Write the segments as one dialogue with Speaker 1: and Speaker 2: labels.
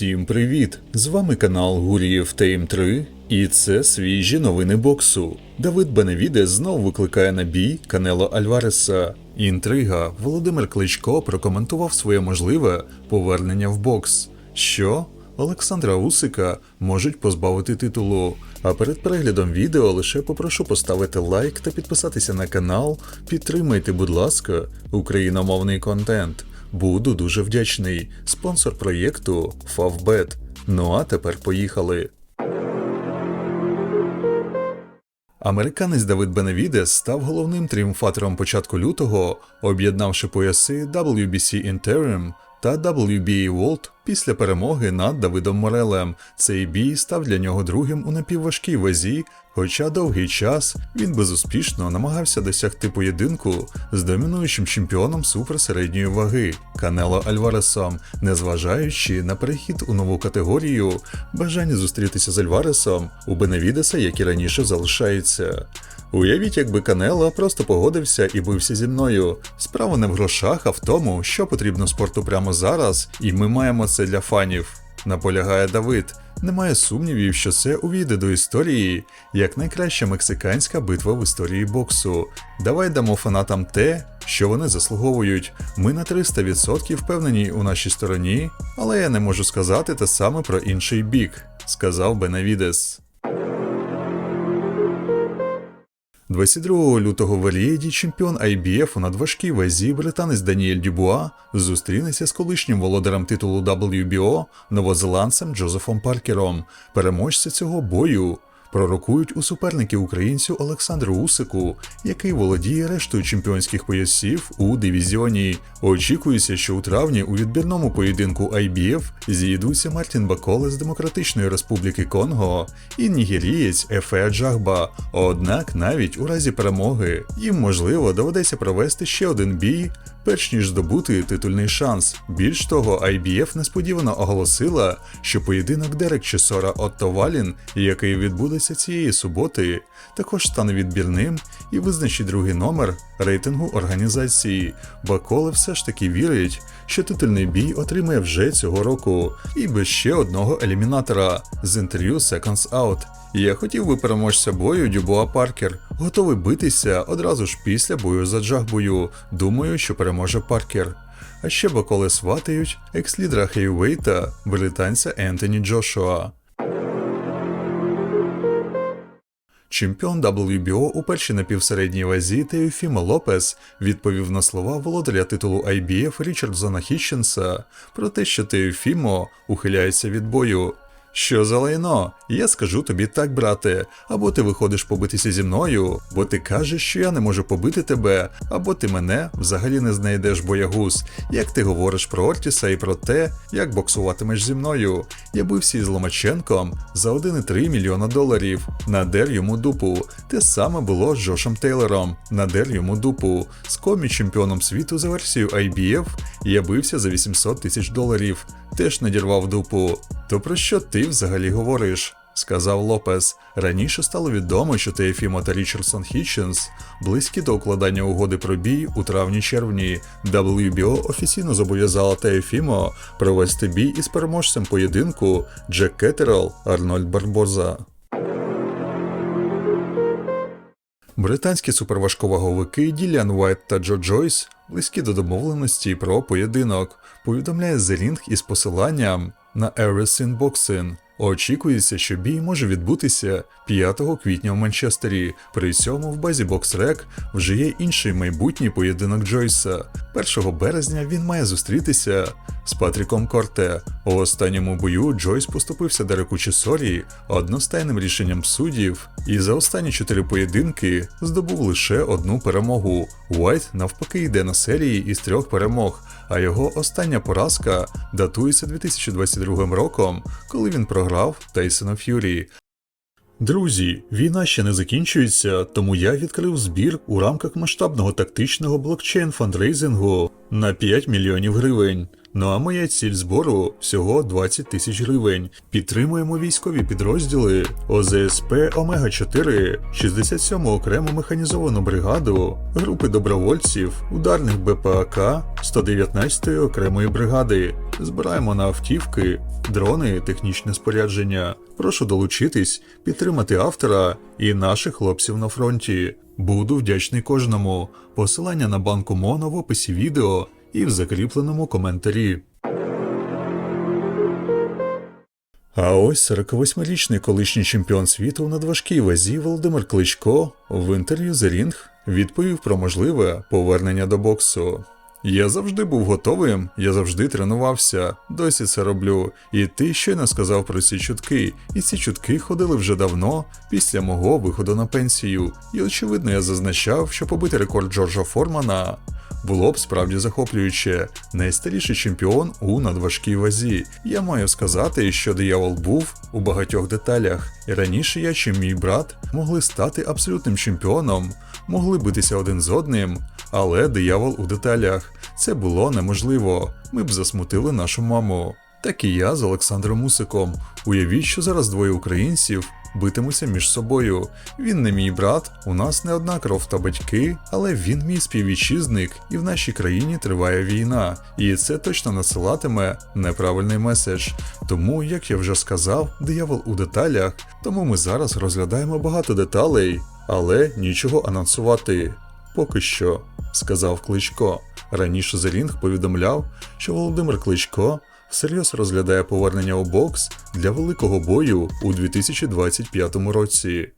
Speaker 1: Всім привіт! З вами канал Гурієв Тейм 3 і це свіжі новини боксу. Давид Беневіде знов викликає на бій Канело Альвареса. Інтрига Володимир Кличко прокоментував своє можливе повернення в бокс. Що? Олександра Усика можуть позбавити титулу. А перед переглядом відео лише попрошу поставити лайк та підписатися на канал. Підтримайте, будь ласка, україномовний контент. Буду дуже вдячний. Спонсор проєкту Favbet. Ну а тепер поїхали. Американець Давид Беневідес став головним тріумфатором початку лютого, об'єднавши пояси WBC Interim та WBA World після перемоги над Давидом Морелем. Цей бій став для нього другим у напівважкій вазі, хоча довгий час він безуспішно намагався досягти поєдинку з домінуючим чемпіоном суперсередньої ваги Канело Альваресом, незважаючи на перехід у нову категорію, бажання зустрітися з Альваресом у Беневідеса, як і раніше, залишається. Уявіть, якби Канело просто погодився і бився зі мною. Справа не в грошах, а в тому, що потрібно спорту прямо зараз, і ми маємо це для фанів. Наполягає Давид. Немає сумнівів, що це увійде до історії як найкраща мексиканська битва в історії боксу. Давай дамо фанатам те, що вони заслуговують. Ми на 300% впевнені у нашій стороні, але я не можу сказати те саме про інший бік, сказав Бенавідес. 22 лютого в Ельєді чемпіон IBF у надважкій вазі британець Даніель Дюбуа зустрінеться з колишнім володарем титулу WBO новозеландцем Джозефом Паркером. Переможця цього бою пророкують у суперники українцю Олександру Усику, який володіє рештою чемпіонських поясів у дивізіоні. Очікується, що у травні у відбірному поєдинку IBF зійдуться Мартін Баколе з Демократичної Республіки Конго і нігерієць Ефе Джагба. Однак навіть у разі перемоги їм можливо доведеться провести ще один бій, перш ніж здобути титульний шанс. Більш того, IBF несподівано оголосила, що поєдинок Дерек Чесора Отто Валін, який відбудеться цієї суботи, також стане відбірним і визначить другий номер рейтингу організації. бо коли все ж таки вірить, що титульний бій отримає вже цього року, і без ще одного елімінатора з інтерв'ю Seconds Out. Я хотів би переможця бою Дюбуа Паркер, готовий битися одразу ж після бою за Джагбою. Думаю, що переможе Паркер. А ще Баколе сватають екс-лідера Хейвейта, британця Ентоні Джошуа. Чемпіон WBO у першій напівсередній вазі Теофімо Лопес відповів на слова володаря титулу IBF Річардсона Хітченса про те, що Теофімо ухиляється від бою. Що за лайно? Я скажу тобі так, брате, або ти виходиш побитися зі мною, бо ти кажеш, що я не можу побити тебе, або ти мене взагалі не знайдеш боягуз. Як ти говориш про Ортіса і про те, як боксуватимеш зі мною. Я бився із Ломаченком за 1,3 мільйона доларів. Надер йому дупу. Те саме було з Джошем Тейлором. Надер йому дупу. З комі чемпіоном світу за версією IBF я бився за 800 тисяч доларів. Теж надірвав дупу. То про що ти взагалі говориш? сказав Лопес. Раніше стало відомо, що Теофімо та Річардсон Хітченс близькі до укладання угоди про бій у травні-червні. WBO офіційно зобов'язала Теофімо провести бій із переможцем поєдинку Джек Кеттерел Арнольд Барбоза. Британські суперважковаговики Діліан Уайт та Джо Джойс близькі до домовленості про поєдинок, повідомляє The Ring із посиланням на Everything Boxing. Очікується, що бій може відбутися 5 квітня в Манчестері. При цьому в базі BoxRec вже є інший майбутній поєдинок Джойса. 1 березня він має зустрітися з Патріком Корте. У останньому бою Джойс поступився Дереку Чесорі одностайним рішенням суддів, і за останні чотири поєдинки здобув лише одну перемогу. Уайт навпаки йде на серії із трьох перемог, а його остання поразка датується 2022 роком, коли він програв Тейсону Ф'юрі. Друзі, війна ще не закінчується, тому я відкрив збір у рамках масштабного тактичного блокчейн фандрейзингу на 5 мільйонів гривень. Ну а моя ціль збору всього 20 тисяч гривень. Підтримуємо військові підрозділи ОЗСП Омега 4, 67 окрему механізовану бригаду, групи добровольців, ударних БПАК 119 окремої бригади. Збираємо на автівки, дрони, технічне спорядження. Прошу долучитись, підтримати автора і наших хлопців на фронті. Буду вдячний кожному. Посилання на банку Моно в описі відео і в закріпленому коментарі. А ось 48-річний колишній чемпіон світу у надважкій вазі Володимир Кличко в інтерв'ю The Ring відповів про можливе повернення до боксу. Я завжди був готовим, я завжди тренувався, досі це роблю. І ти щойно сказав про ці чутки, і ці чутки ходили вже давно, після мого виходу на пенсію. І очевидно, я зазначав, що побити рекорд Джорджа Формана було б справді захоплююче. Найстаріший чемпіон у надважкій вазі. Я маю сказати, що диявол був у багатьох деталях. І раніше я чи мій брат могли стати абсолютним чемпіоном, могли битися один з одним, але диявол у деталях. Це було неможливо. Ми б засмутили нашу маму. Так і я з Олександром Усиком. Уявіть, що зараз двоє українців битимуться між собою. Він не мій брат, у нас не одна кров та батьки, але він мій співвітчизник, і в нашій країні триває війна. І це точно насилатиме неправильний меседж. Тому, як я вже сказав, диявол у деталях, тому ми зараз розглядаємо багато деталей, але нічого анонсувати. Поки що, сказав Кличко. Раніше Зелінг повідомляв, що Володимир Кличко всерйоз розглядає повернення у бокс для великого бою у 2025 році.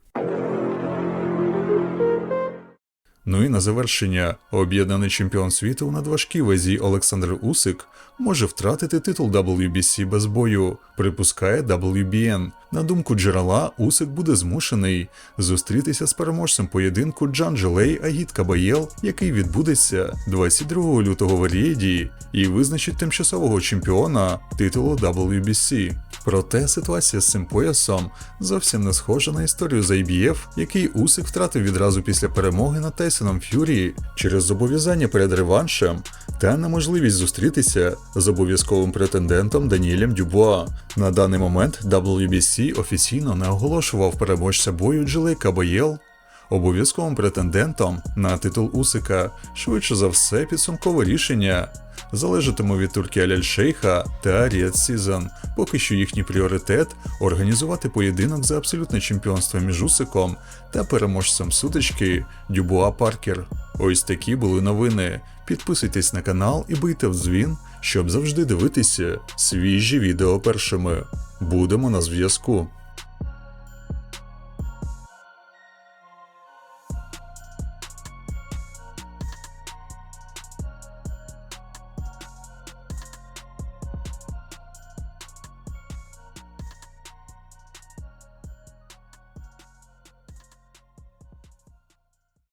Speaker 1: Ну і на завершення, об'єднаний чемпіон світу у надважкій вазі Олександр Усик може втратити титул WBC без бою, припускає WBN. На думку джерела, Усик буде змушений зустрітися з переможцем поєдинку Джан Джелей Агіт Кабаєл, який відбудеться 22 лютого в Рієді і визначить тимчасового чемпіона титулу WBC. Проте ситуація з цим поясом зовсім не схожа на історію з IBF, який Усик втратив відразу після перемоги над Тайсоном Ф'юрі через зобов'язання перед реваншем та неможливість зустрітися з обов'язковим претендентом Даніелем Дюбуа. На даний момент WBC офіційно не оголошував переможця бою Джилей Кабаєл обов'язковим претендентом на титул Усика. Швидше за все, підсумкове рішення залежатиме від турки Аляль-Шейха та Ріад Сізон. Поки що їхній пріоритет організувати поєдинок за абсолютне чемпіонство між Усиком та переможцем сутички Дюбуа Паркер. Ось такі були новини. Підписуйтесь на канал і бийте в дзвін, щоб завжди дивитися свіжі відео першими. Будемо на зв'язку.